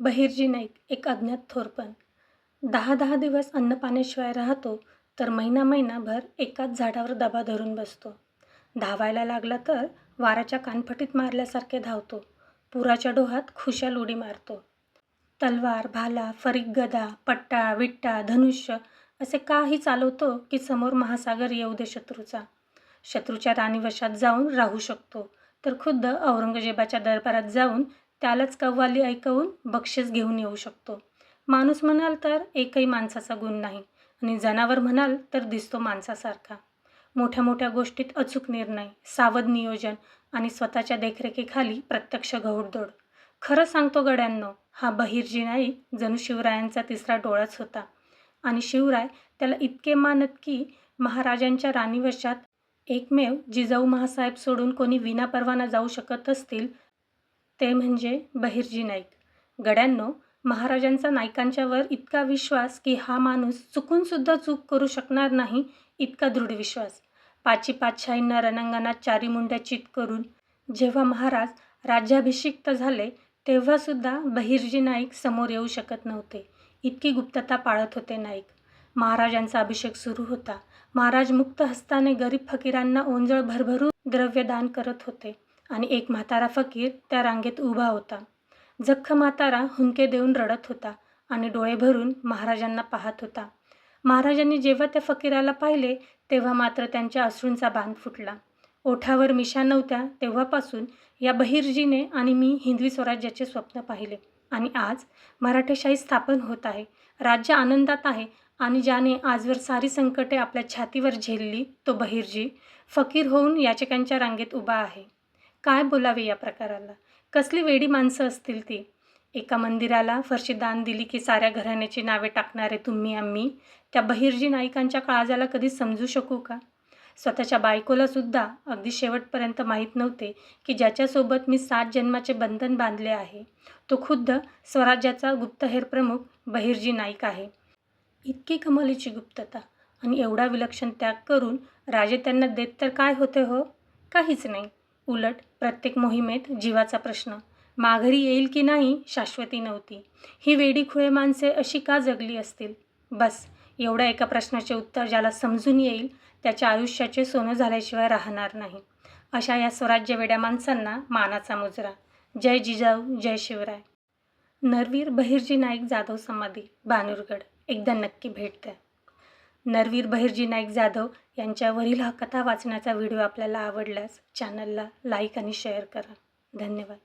बहिर्जी नाईक एक अज्ञात थोरपण. दहा दहा दिवस अन्नपाण्याशिवाय राहतो तर महिना महिनाभर एकाच झाडावर दबा धरून बसतो. धावायला लागला तर वाराच्या कानफटीत मारल्यासारखे धावतो. पुराच्या डोहात खुशाल उडी मारतो. तलवार भाला फरीक गदा पट्टा विट्टा धनुष्य असे काही चालवतो की समोर महासागर येऊ दे शत्रूचा. शत्रूच्या राणीवशात जाऊन राहू शकतो तर खुद्द औरंगजेबाच्या दरबारात जाऊन त्यालाच कव्वाली ऐकवून बक्षीस घेऊन येऊ शकतो. माणूस म्हणाल तर एकही माणसाचा गुण नाही आणि जनावर म्हणाल तर दिसतो माणसासारखा. मोठ्या मोठ्या गोष्टीत अचूक निर्णय सावध नियोजन आणि स्वतःच्या देखरेखीखाली प्रत्यक्ष घौडदौड. खरं सांगतो गड्यांनो हा बहिर्जी नाईक जणू शिवरायांचा तिसरा डोळाच होता. आणि शिवराय त्याला इतके मानत की महाराजांच्या राणीवशात एकमेव जिजाऊ महासाहेब सोडून कोणी विनापरवाना जाऊ शकत असतील ते म्हणजे बहिर्जी नाईक. गड्यांनो महाराजांचा नायकांच्यावर इतका विश्वास की हा माणूस चुकूनसुद्धा चूक करू शकणार नाही इतका दृढ विश्वास. पाची पातशाहींना रणांगणात चारी मुंड्या चित करून जेव्हा महाराज राज्याभिषिक्त झाले तेव्हासुद्धा बहिर्जी नाईक समोर येऊ शकत नव्हते. इतकी गुप्तता पाळत होते नाईक. महाराजांचा अभिषेक सुरू होता. महाराज मुक्त हस्ताने गरीब फकीरांना ओंजळ भरभरून द्रव्यदान करत होते. आणि एक म्हातारा फकीर त्या रांगेत उभा होता. जख्ख म्हातारा हुंके देऊन रडत होता आणि डोळे भरून महाराजांना पाहत होता. महाराजांनी जेव्हा त्या फकीराला पाहिले तेव्हा मात्र त्यांच्या अश्रूंचा बांध फुटला. ओठावर मिशा नव्हत्या तेव्हापासून या बहिर्जीने आणि मी हिंदवी स्वराज्याचे स्वप्न पाहिले. आणि आज मराठेशाही स्थापन होत आहे. राज्य आनंदात आहे आणि ज्याने आजवर सारी संकटे आपल्या छातीवर झेलली तो बहिर्जी फकीर होऊन याचकांच्या रांगेत उभा आहे. काय बोलावे या प्रकाराला? कसली वेडी माणसं असतील ती? एका मंदिराला फरशी दान दिली की साऱ्या घराण्याची नावे टाकणारे तुम्ही आम्ही? त्या बहिर्जी नाईकांच्या काळजाला कधी समजू शकू का? स्वतःच्या बायकोला सुद्धा अगदी शेवटपर्यंत माहीत नव्हते की ज्याच्यासोबत मी सात जन्माचे बंधन बांधले आहे. तो खुद्द स्वराज्याचा गुप्तहेर प्रमुख बहिर्जी नाईक आहे. इतकी कमालीची गुप्तता आणि एवढा विलक्षण त्याग करून राजे त्यांना देत तर काय होते हो? काहीच नाही. उलट प्रत्येक मोहिमेत जीवाचा प्रश्न माघारी येईल की नाही शाश्वती नव्हती. ही वेडी खुळे माणसे अशी का जगली असतील? बस एवढ्या एका प्रश्नाचे उत्तर ज्याला समजून येईल त्याच्या आयुष्याचे सोनं झाल्याशिवाय राहणार नाही. अशा या स्वराज्य वेड्या माणसांना मानाचा मुजरा. जय जिजाऊ जय शिवराय. नरवीर बहिर्जी नाईक जाधव समाधी बानूरगड एकदा नक्की भेट द्या. नरवीर बहिर्जी नाईक जाधव यांच्यावरील हा कथा वाचण्याचा व्हिडिओ आपल्याला आवडल्यास चॅनलला लाईक आणि शेअर करा. धन्यवाद.